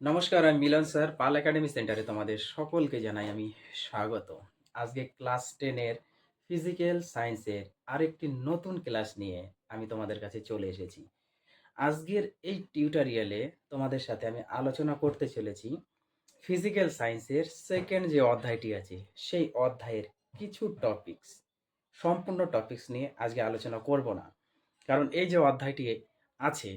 নমস্কার, আমি মিলন স্যার, পাল একাডেমি সেন্টারে তোমাদের সকলকে জানাই আমি স্বাগত। আজকে ক্লাস টেনের ফিজিক্যাল সায়েন্সের আরেকটি নতুন ক্লাস নিয়ে আমি তোমাদের কাছে চলে এসেছি। আজকের এই টিউটোরিয়ালে তোমাদের সাথে আমি আলোচনা করতে চলেছি ফিজিক্যাল সায়েন্সের সেকেন্ড যে অধ্যায়টি আছে, সেই অধ্যায়ের কিছু টপিকস। সম্পূর্ণ টপিকস নিয়ে আজকে আলোচনা করব না, কারণ এই যে অধ্যায়টি আছে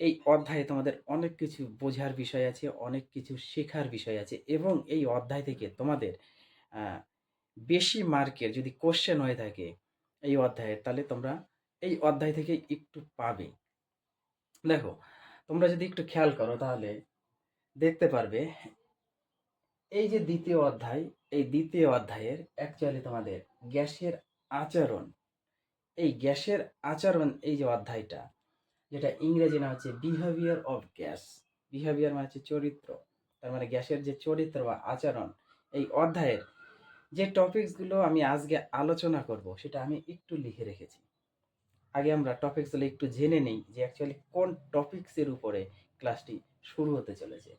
এই অধ্যায়ে তোমাদের অনেক কিছু বোঝার বিষয় আছে, অনেক কিছু শেখার বিষয় আছে এবং এই অধ্যায় থেকে তোমাদের বেশি মার্কের যদি কোশ্চেন হয়ে থাকে এই অধ্যায়ের তাহলে তোমরা এই অধ্যায় থেকে একটু পাবে। দেখো, তোমরা যদি একটু খেয়াল করো তাহলে দেখতে পারবে, এই যে দ্বিতীয় অধ্যায়, এই দ্বিতীয় অধ্যায়ের অ্যাকচুয়ালি তোমাদের গ্যাসের আচরণ, এই গ্যাসের আচরণ এই যে অধ্যায়টা যেটা ইংরেজি নাম হচ্ছে বিহেভিয়ার অফ গ্যাস বিহেভিয়ার মানে হচ্ছে চরিত্র, তার মানে গ্যাসের যে চরিত্র বা আচরণ, এই অধ্যায়ের যে টপিকসগুলো আমি আজকে আলোচনা করব, সেটা আমি একটু লিখে রেখেছি। আগে আমরা টপিকসগুলো একটু জেনে নিই যে অ্যাকচুয়ালি কোন টপিকসের উপরে ক্লাসটি শুরু হতে চলেছে।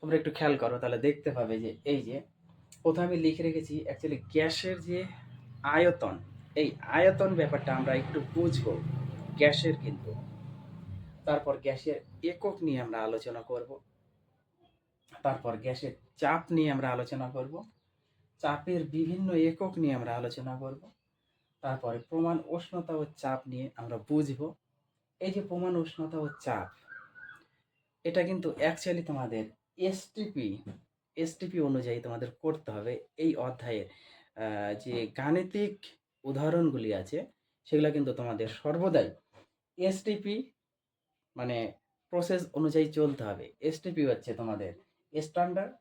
তোমরা একটু খেয়াল করো, তাহলে দেখতে পাবে যে এই যে প্রথমে লিখে রেখেছি অ্যাকচুয়ালি গ্যাসের যে আয়তন, এই আয়তন ব্যাপারটা আমরা একটু বুঝব। গ্যাসের কিন্তু তারপর গ্যাসের একক নিয়ে আমরা আলোচনা করব। তারপর গ্যাসের চাপ নিয়ে আমরা আলোচনা করব। চাপের বিভিন্ন একক নিয়ে আমরা আলোচনা করব। তারপরে প্রমাণ উষ্ণতা ও চাপ নিয়ে আমরা বুঝব। এই যে প্রমাণ উষ্ণতা ও চাপ, এটা কিন্তু অ্যাকচুয়ালি তোমাদের এসটিপি এসটিপি অনুযায়ী তোমাদের করতে হবে। এই অধ্যায়ের যে গাণিতিক উদাহরণগুলি আছে, সেগুলো কিন্তু তোমাদের সর্বদাই এসটিপি মানে প্রসেস অনুযায়ী চলতে হবে। এসটিপি হচ্ছে তোমাদের standard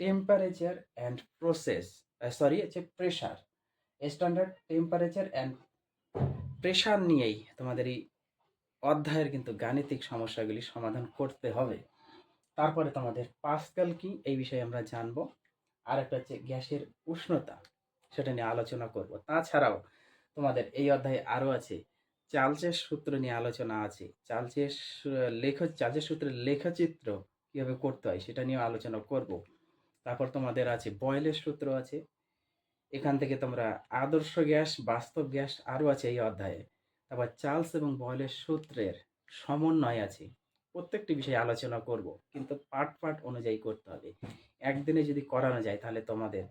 temperature and process sorry হচ্ছে pressure standard temperature and pressure নিয়েই তোমাদের এই অধ্যায়ের কিন্তু গাণিতিক সমস্যাগুলি সমাধান করতে হবে। তারপরে তোমাদের পাস্কাল কি, এই বিষয়ে আমরা জানব। আর একটা হচ্ছে গ্যাসের উষ্ণতা, সেটা নিয়ে আলোচনা করব। তাছাড়াও তোমাদের এই অধ্যায়ে আরও আছে চার্লসের সূত্র নিয়ে আলোচনা আছে। চার্লসের সু- লেখ, চার্লসের সূত্রের লেখচিত্র কীভাবে করতে হয় সেটা নিয়ে আলোচনা করব। তারপর তোমাদের আছে বয়েলের সূত্র আছে। এখান থেকে তোমরা আদর্শ গ্যাস, বাস্তব গ্যাস আরও আছে এই অধ্যায়ে। তারপর চার্লস এবং বয়েলের সূত্রের সমন্বয় আছে। প্রত্যেকটি বিষয়ে আলোচনা করব, কিন্তু পার্ট পার্ট অনুযায়ী করতে হবে। একদিনে যদি করানো যায় তাহলে তোমাদের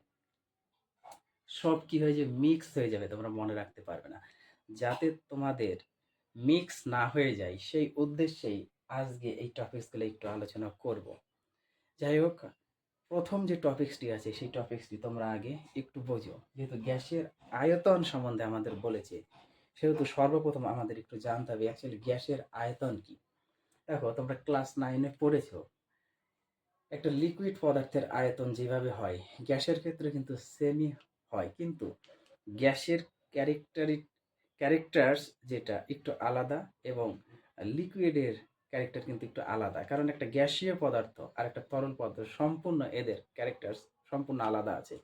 সব কি হয়ে যে মিক্স হয়ে যাবে তোমরা মনে রাখতে পারবে না। যাতে তোমাদের মিক্স না হয়ে যায়, সেই উদ্দেশ্যেই আজকে এই টপিকসগুলো একটু আলোচনা করব। যাই হোক, প্রথম যে টপিকসটি আছে, সেই টপিকসটি তোমরা আগে একটু বোঝো। যেহেতু গ্যাসের আয়তন সম্বন্ধে আমাদের বলেছে, সেহেতু সর্বপ্রথম আমাদের একটু জানতে হবে অ্যাকচুয়ালি গ্যাসের আয়তন কি? দেখো, তোমরা ক্লাস নাইনে পড়েছো, একটা লিকুইড পদার্থের আয়তন যেভাবে হয়, গ্যাসের ক্ষেত্রে কিন্তু সেমই হয়, কিন্তু গ্যাসের ক্যারেক্টারিক ক্যারেক্টার্স যেটা একটু আলাদা এবং লিকুইডের ক্যারেক্টার কিন্তু একটু আলাদা। কারণ একটা গ্যাসীয় পদার্থ আর একটা তরল পদার্থ সম্পূর্ণ এদের ক্যারেক্টার্স সম্পূর্ণ আলাদা আছে।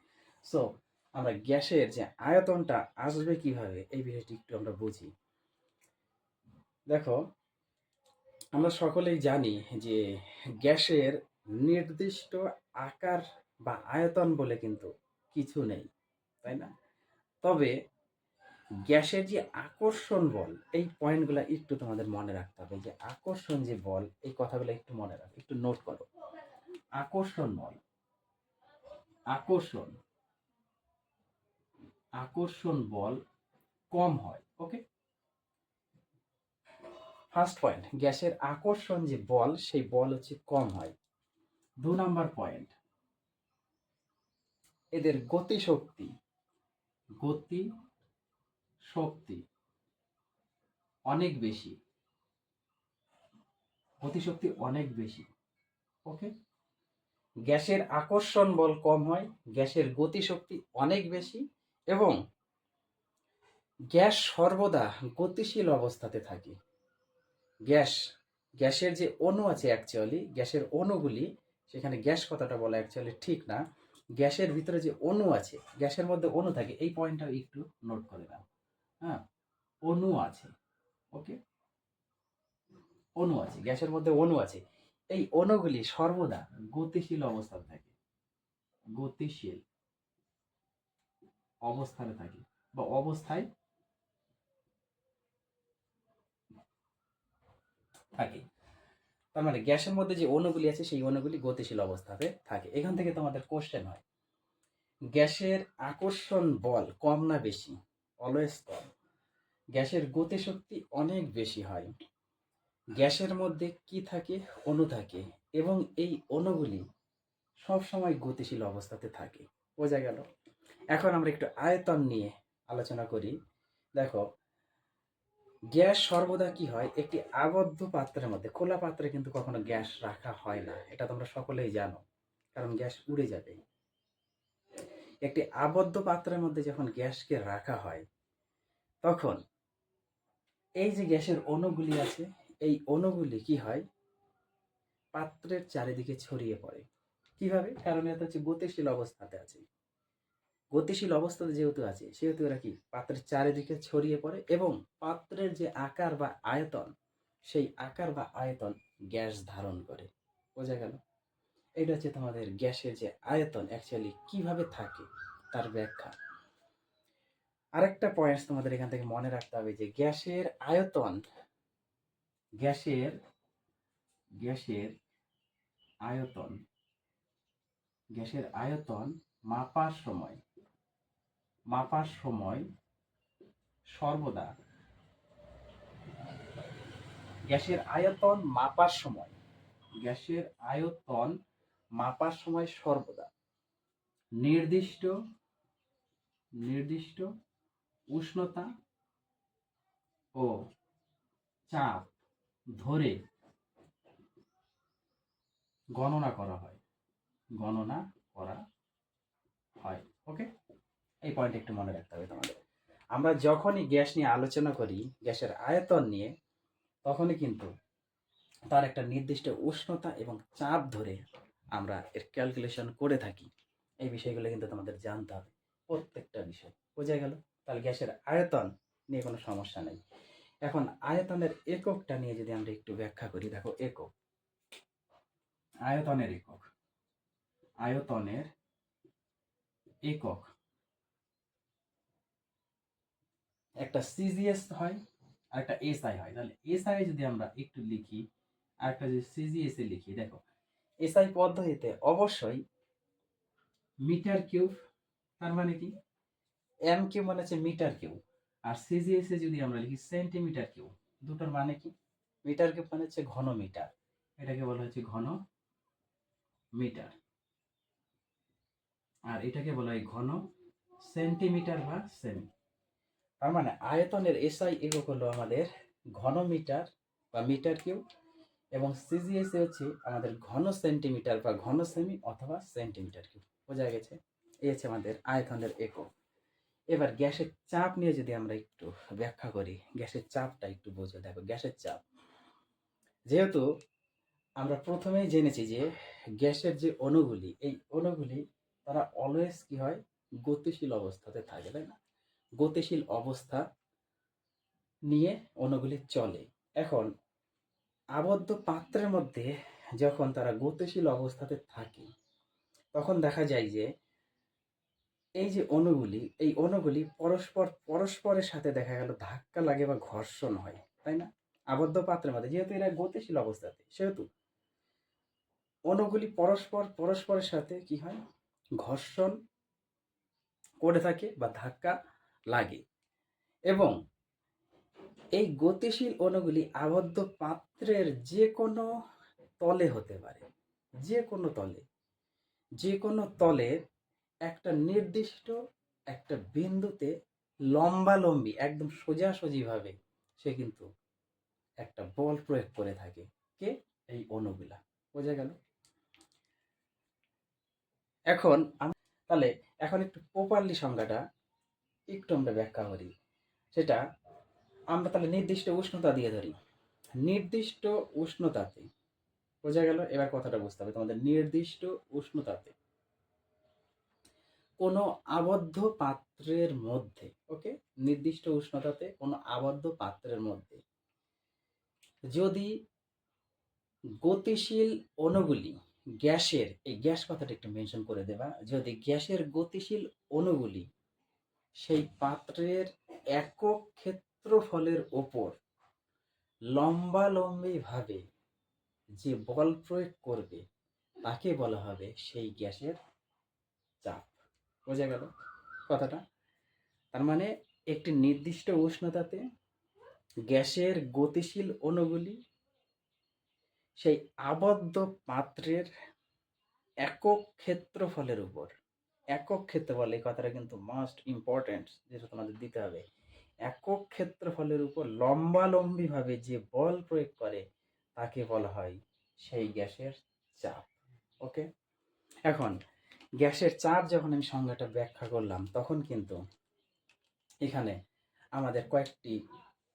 সো আমরা গ্যাসের যে আয়তনটা আসবে কীভাবে এই বিষয়টি একটু আমরা বুঝি। দেখো, আমরা সকলেই জানি যে গ্যাসের নির্দিষ্ট আকার বা আয়তন বলে কিন্তু কিছু নেই, তাই না? তবে গ্যাসের যে আকর্ষণ বল, এই পয়েন্টগুলো একটু তোমাদের মনে রাখতে হবে যে আকর্ষণ যে বল, এই কথাগুলো একটু মনে রাখো, একটু নোট করো। আকর্ষণ বল, আকর্ষণ আকর্ষণ বল কম হয় ওকে ফার্স্ট পয়েন্ট গ্যাসের আকর্ষণ যে বল, সেই বল হচ্ছে কম হয়। দু নাম্বার পয়েন্ট এদের গতিশক্তি, গতি শক্তি অনেক বেশি। গতিশক্তি অনেক বেশি ওকে গ্যাসের আকর্ষণ বল কম হয়, গ্যাসের গতিশক্তি অনেক বেশি এবং গ্যাস সর্বদা গতিশীল অবস্থাতে থাকে। গ্যাস, গ্যাসের যে অণু আছে অ্যাকচুয়ালি গ্যাসের অণুগুলি, সেখানে গ্যাস কথাটা বলা অ্যাকচুয়ালি ঠিক না, গ্যাসের ভিতরে যে অণু আছে, গ্যাসের মধ্যে অণু থাকে, এই পয়েন্টটা একটু নোট করে নাও। হ্যাঁ অণু আছে ওকে অণু আছে, গ্যাসের মধ্যে অণু আছে। এই অণুগুলি সর্বদা গতিশীল অবস্থায় থাকে, গতিশীল অবস্থানে থাকে বা অবস্থায় থাকে। তার মানে গ্যাসের মধ্যে যে অণুগুলি আছে, সেই অণুগুলি গতিশীল অবস্থাতে থাকে। এখান থেকে তোমাদের কোশ্চেন হয়, গ্যাসের আকর্ষণ বল কম না বেশি? অলওয়েজ কম। গ্যাসের গতিশক্তি অনেক বেশি হয়। গ্যাসের মধ্যে কি থাকে? অণু থাকে এবং এই অণুগুলি সব সময় গতিশীল অবস্থাতে থাকে। বোঝা গেল? এখন আমরা একটু আয়তন নিয়ে আলোচনা করি। দেখো, গ্যাস সর্বদা কি হয়? একটি আবদ্ধ পাত্রের মধ্যে। খোলা পাত্রে কিন্তু কখনো গ্যাস রাখা হয় না। এটা তোমরা সকলেই জানো। কারণ গ্যাস উড়ে যাবে। একটি আবদ্ধ পাত্রের মধ্যে যখন গ্যাসকে রাখা হয়, তখন এই যে গ্যাসের অণুগুলি আছে, এই অণুগুলি কি হয়? পাত্রের চারিদিকে ছড়িয়ে পড়ে। কীভাবে? কারণ এটা হচ্ছে গতিশীল অবস্থাতে আছে। গতিশীল অবস্থাতে যেহেতু আছে, সেহেতু এরা কি? পাত্রের চারিদিকে ছড়িয়ে পড়ে এবং পাত্রের যে আকার বা আয়তন, সেই আকার বা আয়তন গ্যাস ধারণ করে। বোঝা গেল? এটা হচ্ছে তোমাদের গ্যাসের যে আয়তন অ্যাকচুয়ালি কীভাবে থাকে, তার ব্যাখ্যা। আরেকটা পয়েন্ট তোমাদের এখান থেকে মনে রাখতে হবে যে গ্যাসের আয়তন, গ্যাসের গ্যাসের আয়তন গ্যাসের আয়তন মাপার সময় মাপার সময় সর্বদা। গ্যাসের আয়তন মাপার সময়, গ্যাসের আয়তন মাপার সময় সর্বদা। নির্দিষ্ট নির্দিষ্ট উষ্ণতা ও চাপ ধরে গণনা করা হয়। গণনা করা হয়। ওকে এই পয়েন্ট একটু মনে রাখতে হবে তোমাদের। আমরা যখনই গ্যাস নিয়ে আলোচনা করি, গ্যাসের আয়তন নিয়ে, তখনই কিন্তু তার একটা নির্দিষ্ট উষ্ণতা এবং চাপ ধরে আমরা এর ক্যালকুলেশন করে থাকি। এই বিষয়গুলো কিন্তু তোমাদের জানতে হবে প্রত্যেকটা বিষয়। বোঝা গেল? তাহলে গ্যাসের আয়তন নিয়ে কোনো সমস্যা নেই। এখন আয়তনের এককটা নিয়ে যদি আমরা একটু ব্যাখ্যা করি, দেখো একক। আয়তনের একক। আয়তনের একক। একটা সিজিএস হয় আর একটা এসআই হয়। তাহলে এসআই যদি আমরা একটু লিখি আর একটা যদি সিজিএস এ লিখি, দেখো এসআই পদ্ধতিতে অবশ্যই মিটার কিউব, তার মানে কি? এম কিউব মানে হচ্ছে মিটার কিউব। আর সিজিএস এ যদি আমরা লিখি সেন্টিমিটার কিউব, দুটোর মানে কি? মিটার কিউব মানে হচ্ছে ঘন মিটার এটাকে বলা হচ্ছে ঘন মিটার আর এটাকে বলা হয় ঘন সেন্টিমিটার বা সেমি। তার মানে আয়তনের এসআই একক হলো আমাদের ঘন মিটার বা মিটার কিউব। এবং সিজিএস হচ্ছে আমাদের ঘন সেন্টিমিটার বা ঘন সেমি অথবা সেন্টিমিটার কিউব বোঝা গেছে? এই হচ্ছে আমাদের আয়তনের একক। এবার গ্যাসের চাপ নিয়ে যদি আমরা একটু ব্যাখ্যা করি, গ্যাসের চাপটা একটু বোঝো। দেখো, গ্যাসের চাপ। যেহেতু আমরা প্রথমেই জেনেছি যে গ্যাসের যে অণুগুলি, এই অণুগুলি তারা অলওয়েজ কি হয়? গতিশীল অবস্থাতে থাকে, তাই না? গতিশীল অবস্থা নিয়ে অণুগুলি চলে। এখন আবদ্ধ পাত্রের মধ্যে যখন তারা গতিশীল অবস্থাতে থাকে, তখন দেখা যায় যে এই যে অণুগুলি, এই অণুগুলি পরস্পর, পরস্পরের সাথে দেখা গেল ধাক্কা লাগে বা ঘর্ষণ হয়, তাই না? আবদ্ধ পাত্রের মধ্যে, যেহেতু এরা গতিশীল অবস্থাতে, সেহেতু অণুগুলি পরস্পর, পরস্পরের সাথে কি হয়? ঘর্ষণ করে থাকে বা ধাক্কা লাগে। এবং এই গতিশীল অণুগুলি আবদ্ধ পাত্রের যে কোনো তলে হতে পারে। যে কোনো তলে। যে কোনো তলের একটা নির্দিষ্ট একটা বিন্দুতে লম্বালম্বি, একদম সোজাসুজিভাবে সে কিন্তু একটা বল প্রয়োগ করে থাকে কে? এই অণুগুলা। বোঝা গেল? এখন তাহলে এখন একটু প্রপারলি সংজ্ঞাটা একটু আমরা ব্যাখ্যা করি। সেটা আমরা তাহলে নির্দিষ্ট উষ্ণতা দিয়ে ধরি। নির্দিষ্ট উষ্ণতাতে, বোঝা গেল? এবার কথাটা বুঝতে হবে তোমাদের। নির্দিষ্ট উষ্ণতাতে কোনো আবদ্ধ পাত্রের মধ্যে, ওকে? নির্দিষ্ট উষ্ণতাতে কোনো আবদ্ধ পাত্রের মধ্যে যদি গতিশীল অণুগুলি গ্যাসের, এই গ্যাস কথাটা একটু মেনশন করে দেবা, যদি গ্যাসের গতিশীল অণুগুলি সেই পাত্রের একক ক্ষেত্রফলের ওপর লম্বালম্বি ভাবে যে বল প্রয়োগ করবে, তাকে বলা হবে সেই গ্যাসের চাপ। বোঝা গেল কথাটা? তার মানে একটি নির্দিষ্ট উষ্ণতাতে গ্যাসের গতিশীল অণুগুলি সেই আবদ্ধ পাত্রের একক ক্ষেত্রফলের উপর, একক ক্ষেত্রফল এই কথাটা কিন্তু মাস্ট ইম্পর্টেন্ট যেটা তোমাদের দিতে হবে। একক ক্ষেত্রফলের উপর লম্বালম্বি ভাবে যে বল প্রয়োগ করে, তাকে বলা হয় সেই গ্যাসের চাপ। ওকে? এখন, গ্যাসের চাপ যখন আমি সংজ্ঞাটা ব্যাখ্যা করলাম, তখন কিন্তু এখানে আমাদের কয়েকটি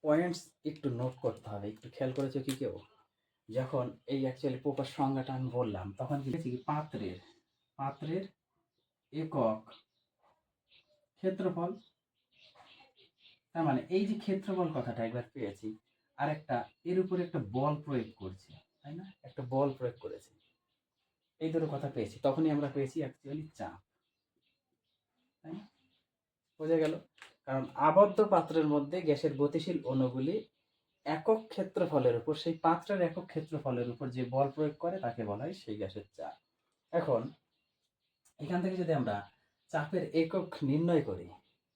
পয়েন্টস একটু নোট করতে হবে। একটু খেয়াল করেছ কি কেউ? যখন এই অ্যাকচুয়ালি প্রকার সংজ্ঞাটা আমি বললাম, তখন কি হয়েছে কি পাত্রের পাত্রের একক ক্ষেত্রফল তার মানে এই যে ক্ষেত্রফল কথাটা একবার পেয়েছি, আর একটা, এর উপরে একটা বল প্রয়োগ করছে, তাই না? একটা বল প্রয়োগ করেছে। এই দুটো কথা পেয়েছি, তখনই আমরা পেয়েছি অ্যাকচুয়ালি চাপ, তাই বোঝা গেল? কারণ আবদ্ধ পাত্রের মধ্যে গ্যাসের গতিশীল অণুগুলি একক ক্ষেত্রফলের উপর, সেই পাত্রের একক ক্ষেত্রফলের উপর যে বল প্রয়োগ করে, তাকে বলা হয় সেই গ্যাসের চাপ। এখন, এখান থেকে যদি আমরা চাপের একক নির্ণয় করি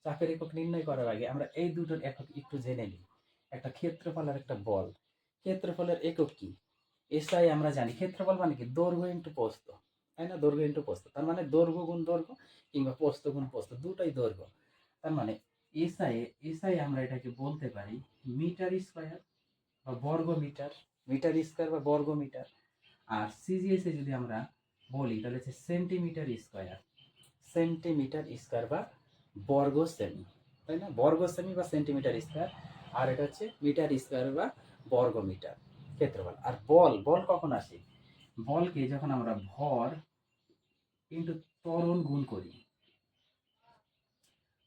চাপের একক নির্ণয় করার আগে আমরা এই দুটোর একক একটু জেনে নিই। একটা ক্ষেত্রফল আর একটা বল। ক্ষেত্রফলের একক কি? এসআই আমরা জানি। ক্ষেত্রফল মানে কি? দৈর্ঘ্য ইন্টু প্রস্থ। তাই না? দৈর্ঘ্য ইন্টু প্রস্থ। তার মানে দৈর্ঘ্য গুণ দৈর্ঘ্য কিংবা প্রস্থ গুণ প্রস্থ। দুটাই দৈর্ঘ্য। তার মানে এসআই এসআই আমরা এটাকে বলতে পারি মিটার স্কোয়ার বা বর্গ মিটার মিটার স্কোয়ার বা বর্গ মিটার। আর সিজিএস এ যদি আমরা বলি তাহলে হচ্ছে সেন্টিমিটার স্কোয়ার। সেন্টিমিটার স্কোয়ার বা বর্গ সেমি তাই না? বর্গ সেমি বা সেন্টিমিটার স্কোয়ার আর এটা হচ্ছে মিটার স্কোয়ার বা বর্গ মিটার ক্ষেত্রফল। আর বল বল কখন আসে? বলকে যখন আমরা ভর ইন্টু ত্বরণ গুণ করি,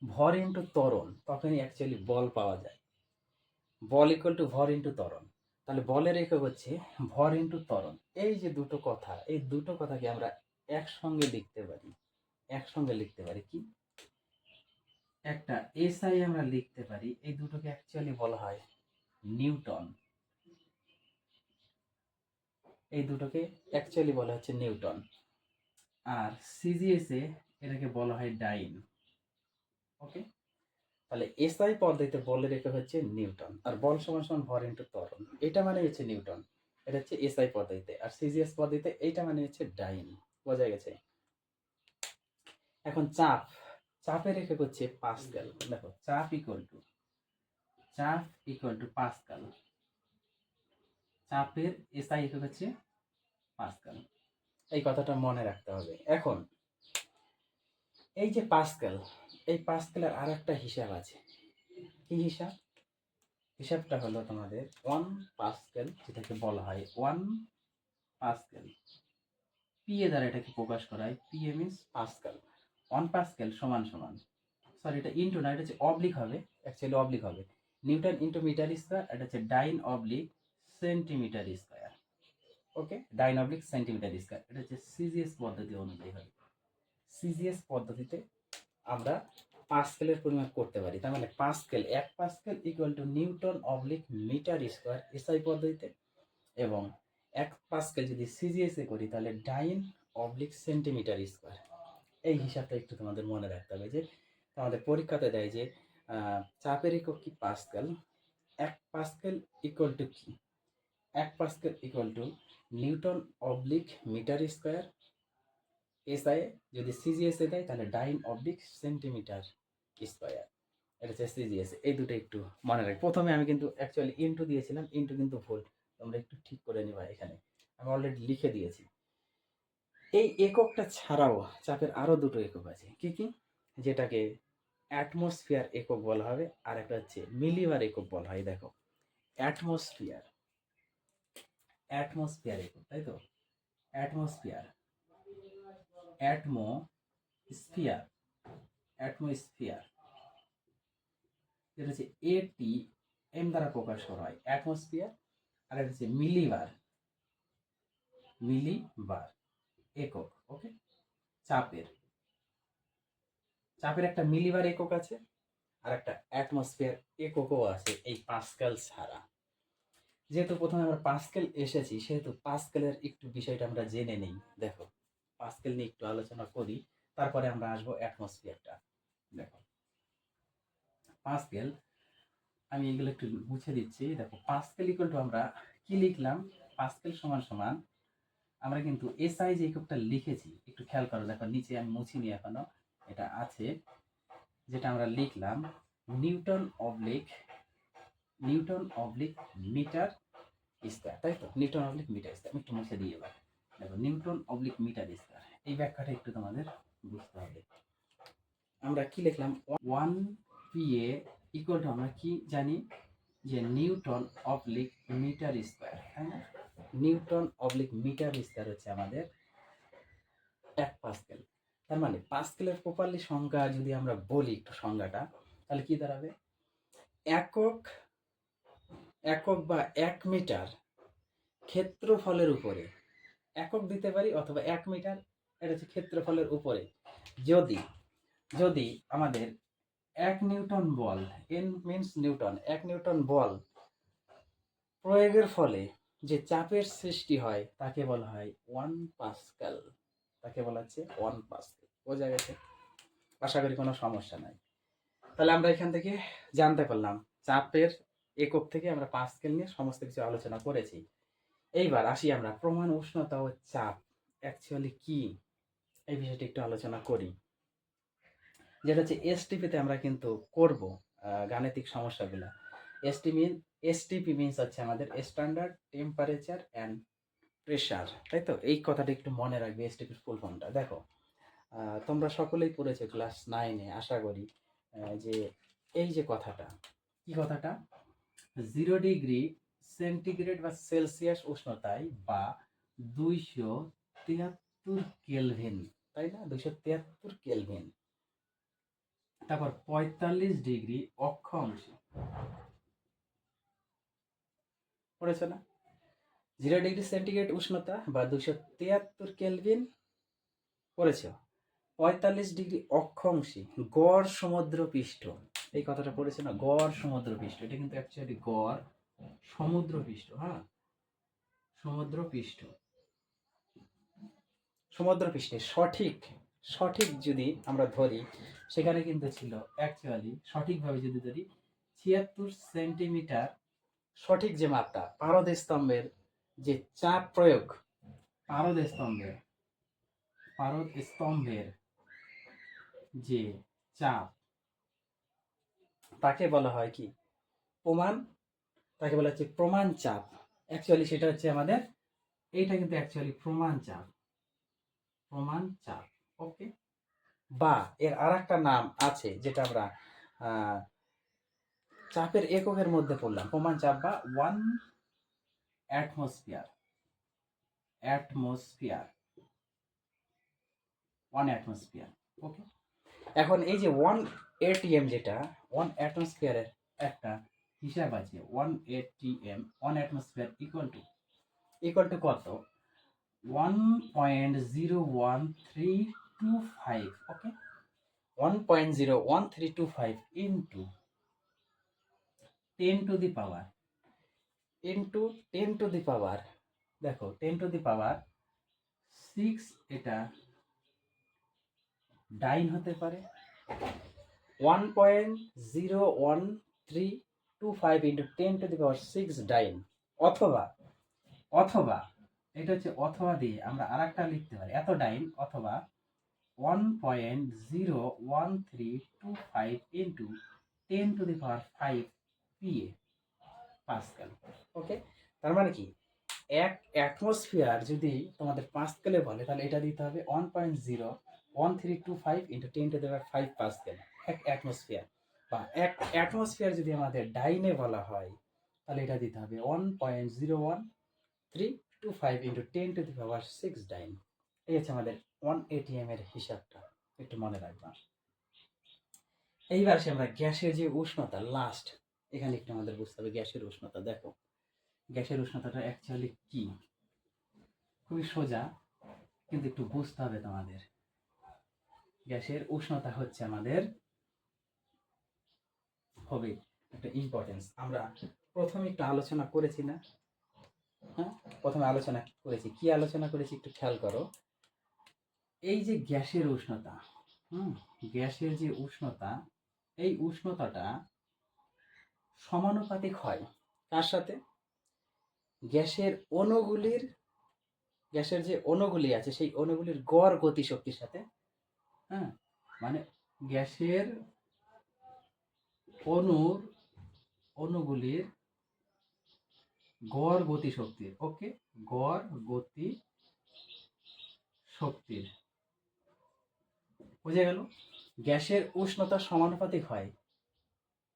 ভর ইন্টু ত্বরণ, তখনই অ্যাকচুয়ালি বল পাওয়া যায়। বল ইকুয়াল টু ভর ইন্টু ত্বরণ। তাহলে বলের একক হচ্ছে ভর ইন্টু ত্বরণ। এই যে দুটো কথা, এই দুটো কথাকে আমরা একসঙ্গে লিখতে পারি। একসঙ্গে লিখতে পারি কি? একটা এসআই আমরা লিখতে পারি, এই দুটোকে অ্যাকচুয়ালি বলা হয় নিউটন। এই দুটোকে অ্যাকচুয়ালি বলা হচ্ছে নিউটন। আর সিজিএস এ এটাকে বলা হয় ডাইন। ওকে তাহলে এসআই পদ্ধতিতে বলে রেখে হচ্ছে নিউটন। আর বল সমান সমান ভর ইন্টু ত্বরণ। এটা মানে হচ্ছে নিউটন। এটা হচ্ছে এসআই পদ্ধতিতে। আর সিজিএস পদ্ধতিতে এইটা মানে হচ্ছে ডাইন। বোঝা গেছে? এখন চাপ। চাপে রেখে হচ্ছে পাসকাল। দেখো, চাপ ইকুয়াল টু চাপ ইকুয়াল টু পাসকাল। চাপের এসআই একক হচ্ছে পাসকাল। এই কথাটা মনে রাখতে হবে। এখন, এই যে পাসকাল, এই পাসকালের আর একটা হিসাব আছে। কি হিসাব? হিসাবটা হলো তোমাদের ওয়ান পাসকেল, যেটাকে বলা হয় ওয়ান পাসকেল। পি এ দ্বারা এটাকে প্রকাশ করা হয় P A means pascal. One pascal সমান সমান। সরি এটা ইন্টু না, এটা হচ্ছে অবলিক হবে অ্যাকচুয়ালি অবলিক হবে। নিউটন ইন্টু মিটার স্কোয়ার এটা হচ্ছে dyne oblique centimetre square okay dyne oblique centimetre square এটা হচ্ছে সিজিএস পদ্ধতি অনুযায়ী হবে। সিজিএস পদ্ধতিতে আমরা পাস্কেলের পরিমাপ করতে পারি। তার মানে পাস্কেল এক pascal equal to newton oblique metre square SI পদ্ধতিতে। এবং এক পাস্কেল যদি সিজিএস করি, তাহলে ডাইন অবলিক সেন্টিমিটার স্কোয়ার এই হিসাবটা একটু তোমাদের মনে রাখতে হবে যে, তোমাদের পরীক্ষাতে দেয় যে চাপের একক কি পাস্কেল? এক পাস্কেল ইকুয়াল টু কি? এক pascal equal to newton oblique metre square, SI, যদি সিজিএস এ দেয় তাহলে ডাইন অবলিক সেন্টিমিটার স্কোয়ার। এটা হচ্ছে সিজিএস এই দুটো একটু মনে রাখ। প্রথমে আমি কিন্তু অ্যাকচুয়ালি ইন্টু দিয়েছিলাম ইন্টু কিন্তু ভুল। তোমরা একটু ঠিক করে নিবা এখানে। আমি অলরেডি লিখে দিয়েছি। এই এককটা ছাড়াও চাপের আরও দুটো একক আছে। কি কি? যেটাকে অ্যাটমসফিয়ার একক বলা হবে, আর একটা হচ্ছে মিলিবার একক বলা হয়। দেখো অ্যাটমসফিয়ার অ্যাটমসফিয়ার একক, তাই তো? অ্যাটমসফিয়ার অ্যাটমোস্ফিয়ার অ্যাটমোস্ফিয়ার যেটা হচ্ছে এটি এম দ্বারা প্রকাশ করা হয় অ্যাটমসফিয়ার আর একটা হচ্ছে মিলিবার মিলি বার একক ওকে চাপের। চাপের একটা মিলিবার একক আছে, আর একটা অ্যাটমসফিয়ার এককও আছে এই পাস্কেল ছাড়া। যেহেতু প্রথমে আমরা পাস্কেল এসেছি, সেহেতু পাস্কেলের একটু বিষয়টা আমরা জেনে নেই। দেখো পাস্কেল নিয়ে একটু আলোচনা করি, তারপরে আমরা আসব অ্যাটমসফিয়ারটা দেখো পাস্কেল আমি এগুলো একটু মুছে দিচ্ছি। দেখো পাস্কেল ইকুয়াল টু আমরা কি লিখলাম? পাস্কেল সমান সমান আমরা কিন্তু এসআই যে এককটা লিখেছি, একটু খেয়াল করো, দেখো নিচে আমি মুছিনি এখনও, এটা আছে, যেটা আমরা লিখলাম, newton oblique newton oblique metre square, তাই তো? নিউটন অবলিক মিটার স্কোয়ার, আমি একটু মুছে দিয়ে এবার। দেখো, নিউটন অবলিক মিটার স্কোয়ার, এই ব্যাখ্যাটা একটু তোমাদের বুঝতে হবে। আমরা কি লিখলাম? ওয়ান পিএ ইকুয়াল টু আমরা কি জানি? যে নিউটন অবলিক মিটার স্কোয়ার না নিউটন অবলিক মিটার স্কোয়ার হচ্ছে আমাদের এক পাস্কেল। তার মানে পাস্কেলের প্রপারলি সংজ্ঞা যদি আমরা বলি একটু সংজ্ঞাটা, তাহলে কি দাঁড়াবে? একক একক বা এক মিটার ক্ষেত্রফলের উপরে। একক দিতে পারি অথবা এক মিটার, এটা হচ্ছে ক্ষেত্রফলের উপরে। যদি যদি আমাদের এক নিউটন বল, এন মিনস নিউটন, এক নিউটন বল প্রয়োগের ফলে যে চাপের সৃষ্টি হয়, তাকে বলা হয় ওয়ান পাস্কাল। তাকে বলা হচ্ছে ওয়ান পাস্কাল। বোঝা গেছে? আশা করি কোনো সমস্যা নাই। তাহলে আমরা এখান থেকে জানতে পারলাম, চাপের একক থেকে আমরা পাস্কেল নিয়ে সমস্ত কিছু আলোচনা করেছি। এইবার আসি আমরা প্রমাণ উষ্ণতা ও চাপ অ্যাকচুয়ালি কি? এই বিষয়টি একটু আলোচনা করি। যেটা হচ্ছে এসটিপিতে আমরা কিন্তু করব গাণিতিক সমস্যাগুলো। এসটি মিন এসটিপি মিনস হচ্ছে আমাদের স্ট্যান্ডার্ড টেম্পারেচার অ্যান্ড প্রেশার তাই তো? এই কথাটা একটু মনে রাখবে এসটিপির ফুল ফর্মটা দেখো তোমরা সকলেই পড়েছো ক্লাস নাইনে আশা করি যে এই যে কথাটা, কি কথাটা? জিরো ডিগ্রি সেন্টিগ্রেড বা সেলসিয়াস উষ্ণতায় বা দুইশো তিয়াত্তর কেলভিন তাই না? দুইশো তিয়াত্তর কেলভিন তারপর পঁয়তাল্লিশ ডিগ্রি অক্ষাংশে পড়েছো না? জিরো ডিগ্রি সেন্টিগ্রেড উষ্ণতা বা দুশো তিয়াত্তর কেলভিন পড়েছ। পঁয়তাল্লিশ ডিগ্রি অক্ষাংশে গড় সমুদ্র পৃষ্ঠ। এই কথাটা পড়েছে না? গড় সমুদ্র পৃষ্ঠ। এটা কিন্তু অ্যাকচুয়ালি গড় সমুদ্র পৃষ্ঠ হ্যাঁ? সমুদ্র পৃষ্ঠ। সমুদ্র পৃষ্ঠে সঠিক সঠিক যদি আমরা ধরি, সেখানে কিন্তু ছিল অ্যাকচুয়ালি সঠিকভাবে যদি ধরি ছিয়াত্তর সেন্টিমিটার সঠিক যে মাপটা, পারদ স্তম্ভের যে চাপ প্রয়োগ, পারদ স্তম্ভের পারদ স্তম্ভের যে চাপ, তাকে বলা হয় কি? প্রমাণ, তাকে বলা হচ্ছে প্রমাণ চাপ। অ্যাকচুয়ালি সেটা হচ্ছে আমাদের, এইটা কিন্তু অ্যাকচুয়ালি প্রমাণ চাপ। প্রমাণ চাপ ওকে বা এর আর একটা নাম আছে যেটা আমরা চাপের এককের মধ্যে পড়লাম। প্রমাণ চাপ বা one atmosphere atmosphere one atmosphere okay এখন এই যে ওয়ান এটিএম যেটা ওয়ান অ্যাটমসফিয়ারের একটা হিসাব আছে one ATM one atmosphere equal to equal to কত? One point zero one three two five okay one point zero one three two five into ten to the power into ten to the power দেখো ten to the power six এটা dyne হতে পারে। One point zero one three two five into ten to the power six dyne. অথবা অথবা, এটা হচ্ছে অথবা দিয়ে আমরা আর একটা লিখতে পারি। এত ডাইন, অথবা one point zero one three two five into ten to the power five Pa pascal okay তার মানে কি? এক অ্যাটমসফিয়ার যদি তোমাদের পাস্কেলে বলে, তাহলে এটা দিতে হবে one point zero one three two five into ten to the power five pascal এক অ্যাটমসফিয়ার বা এক অ্যাটমসফিয়ার যদি আমাদের ডাইনে বলা হয়, তাহলে এটা দিতে হবে one point zero one three two five into ten to the power six dyne. এই হচ্ছে আমাদের ওয়ান এটিএম এর হিসাবটা, একটু মনে রাখবা। এইবার সে আমরা গ্যাসের যে উষ্ণতা লাস্ট এখানে একটু আমাদের বুঝতে হবে গ্যাসের উষ্ণতা। দেখো, গ্যাসের উষ্ণতাটা অ্যাকচুয়ালি কি? খুবই সোজা, কিন্তু একটু বুঝতে হবে তোমাদের। গ্যাসের উষ্ণতা হচ্ছে আমাদের হবে একটা ইম্পর্টেন্স আমরা প্রথমে একটু আলোচনা করেছি না? হ্যাঁ? প্রথমে আলোচনা করেছি। কি আলোচনা করেছি একটু খেয়াল করো। এই যে গ্যাসের উষ্ণতা, হুম, গ্যাসের যে উষ্ণতা, এই উষ্ণতাটা সমানুপাতিক হয়। কার সাথে গ্যাসের অণুগুলির, গ্যাসের যে অণুগুলি আছে, সেই অণুগুলির গড় গতিশক্তির সাথে হ্যাঁ মানে গ্যাসের অণুর, অণুগুলির গড় গতি শক্তির ওকে গড় গতি শক্তির বোঝা গেল? গ্যাসের উষ্ণতা সমানুপাতিক হয়।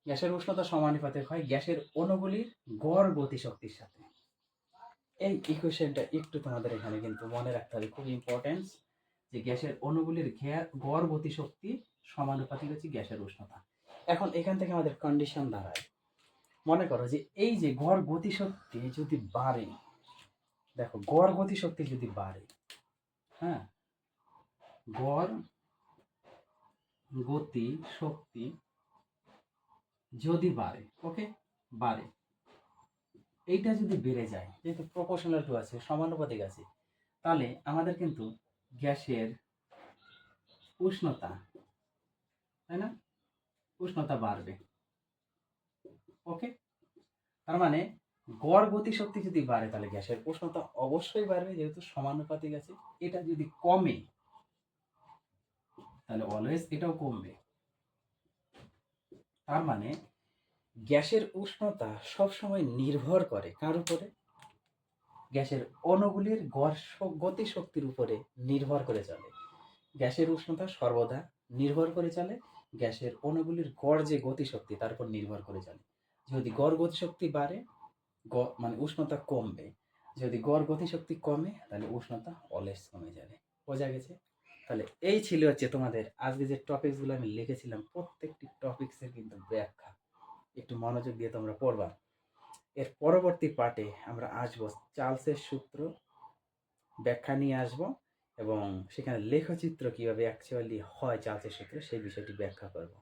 গ্যাসের উষ্ণতা সমানুপাতিক হয় গ্যাসের অণুগুলির গড় গতিশক্তির সাথে। এই ইকুয়েশনটা একটু তোমাদের এখানে কিন্তু মনে রাখতে হবে, খুব ইম্পর্টেন্স যে গ্যাসের অণুগুলির গড় গতিশক্তি সমানুপাতিক হচ্ছে গ্যাসের উষ্ণতা। এখন এখান থেকে আমাদের কন্ডিশন দাঁড়ায়। মনে করো যে এই যে গড় গতিশক্তি যদি বাড়ে, দেখো গড় গতিশক্তি যদি বাড়ে হ্যাঁ গড় গতি শক্তি যদি বাড়ে ওকে বাড়ে। এইটা যদি বেড়ে যায়, যেহেতু প্রপোর্শনাল টু আছে, সমানুপাতিক আছে, তাহলে আমাদের কিন্তু গ্যাসের উষ্ণতা, তাই না? উষ্ণতা বাড়বে ওকে তার মানে গড় গতি শক্তি যদি বাড়ে, তাহলে গ্যাসের উষ্ণতা অবশ্যই বাড়বে, যেহেতু সমানুপাতিক আছে। এটা যদি কমে, তাহলে অলওয়েজ এটাও কমবে। তার মানে গ্যাসের উষ্ণতা সবসময় নির্ভর করে। কার উপরে? গ্যাসের অণুগুলির গতি শক্তির উপরে নির্ভর করে চলে। গ্যাসের উষ্ণতা সর্বদা নির্ভর করে চলে, গ্যাসের অণুগুলির গড় যে গতিশক্তি, তার উপর নির্ভর করে চলে। যদি গড় গতিশক্তি বাড়ে মানে উষ্ণতা কমবে, যদি গড় গতিশক্তি কমে, তাহলে উষ্ণতা অলওয়েজ কমে যাবে। বোঝা গেছে? তাহলে এই ছিল হচ্ছে তোমাদের আজকে যে টপিকসগুলো আমি লিখেছিলাম, প্রত্যেকটি টপিক্সের কিন্তু ব্যাখ্যা। একটু মনোযোগ দিয়ে তোমরা পড়বা। এর পরবর্তী পার্টে আমরা আসব চার্লসের সূত্র, ব্যাখ্যা নিয়ে আসব এবং সেখানে লেখচিত্র কীভাবে অ্যাকচুয়ালি হয় চার্লসের সূত্র, সেই বিষয়টি ব্যাখ্যা করব।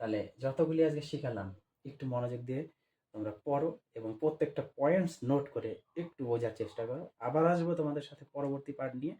তাহলে যতগুলি আজকে শিখালাম, একটু মনোযোগ দিয়ে তোমরা পড়ো এবং প্রত্যেকটা পয়েন্টস নোট করে একটু বোঝার চেষ্টা করো। আবার আসব তোমাদের সাথে পরবর্তী পার্ট নিয়ে।